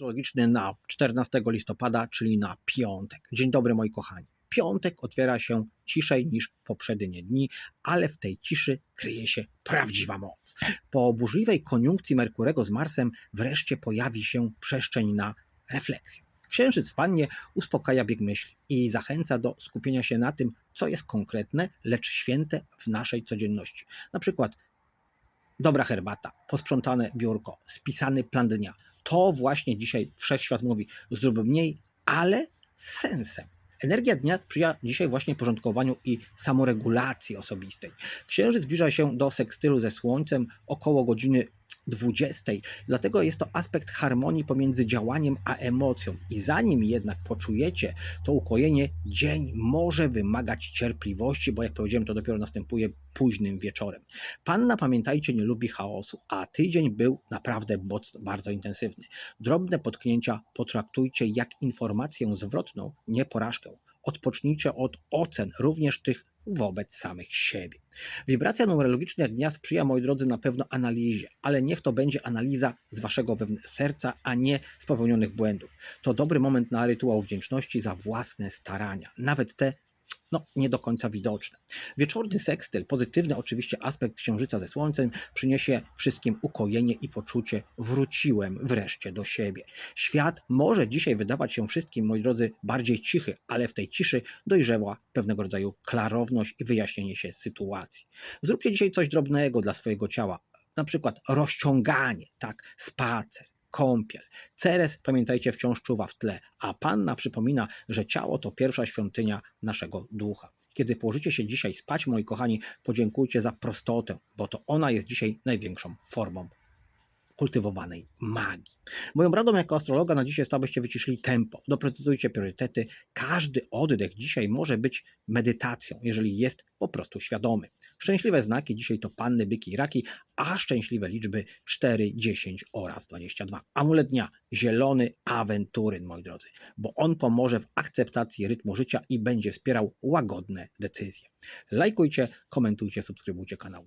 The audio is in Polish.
astrologiczny na 14 listopada, czyli na piątek. Dzień dobry moi kochani. Piątek otwiera się ciszej niż poprzednie dni, ale w tej ciszy kryje się prawdziwa moc. Po burzliwej koniunkcji Merkurego z Marsem wreszcie pojawi się przestrzeń na refleksję. Księżyc w pannie uspokaja bieg myśli i zachęca do skupienia się na tym, co jest konkretne, lecz święte w naszej codzienności. Na przykład dobra herbata, posprzątane biurko, spisany plan dnia. To właśnie dzisiaj wszechświat mówi: zrób mniej, ale z sensem. Energia dnia sprzyja dzisiaj właśnie porządkowaniu i samoregulacji osobistej. Księżyc zbliża się do sekstylu ze Słońcem około godziny 20. Dlatego jest to aspekt harmonii pomiędzy działaniem a emocją. I zanim jednak poczujecie to ukojenie, dzień może wymagać cierpliwości, bo jak powiedziałem, to dopiero następuje późnym wieczorem. Panna, pamiętajcie, nie lubi chaosu, a tydzień był naprawdę bardzo intensywny. Drobne potknięcia potraktujcie jak informację zwrotną, nie porażkę. Odpocznijcie od ocen, również tych wobec samych siebie. Wibracja numerologiczna dnia sprzyja, moi drodzy, na pewno analizie, ale niech to będzie analiza z waszego serca, a nie z popełnionych błędów. To dobry moment na rytuał wdzięczności za własne starania, nawet te no, nie do końca widoczne. Wieczorny sekstyl, pozytywny oczywiście aspekt księżyca ze słońcem, przyniesie wszystkim ukojenie i poczucie wróciłem wreszcie do siebie. Świat może dzisiaj wydawać się wszystkim, moi drodzy, bardziej cichy, ale w tej ciszy dojrzewa pewnego rodzaju klarowność i wyjaśnienie się sytuacji. Zróbcie dzisiaj coś drobnego dla swojego ciała, na przykład rozciąganie, tak, spacer. Kąpiel. Ceres, pamiętajcie, wciąż czuwa w tle, a panna przypomina, że ciało to pierwsza świątynia naszego ducha. Kiedy położycie się dzisiaj spać, moi kochani, podziękujcie za prostotę, bo to ona jest dzisiaj największą formą kultywowanej magii. Moją radą jako astrologa na dzisiaj jest to, abyście wyciszyli tempo, doprecyzujcie priorytety. Każdy oddech dzisiaj może być medytacją, jeżeli jest po prostu świadomy. Szczęśliwe znaki dzisiaj to panny, byki i raki, a szczęśliwe liczby 4, 10 oraz 22. Amulet dnia, zielony awenturyn, moi drodzy, bo on pomoże w akceptacji rytmu życia i będzie wspierał łagodne decyzje. Lajkujcie, komentujcie, subskrybujcie kanał.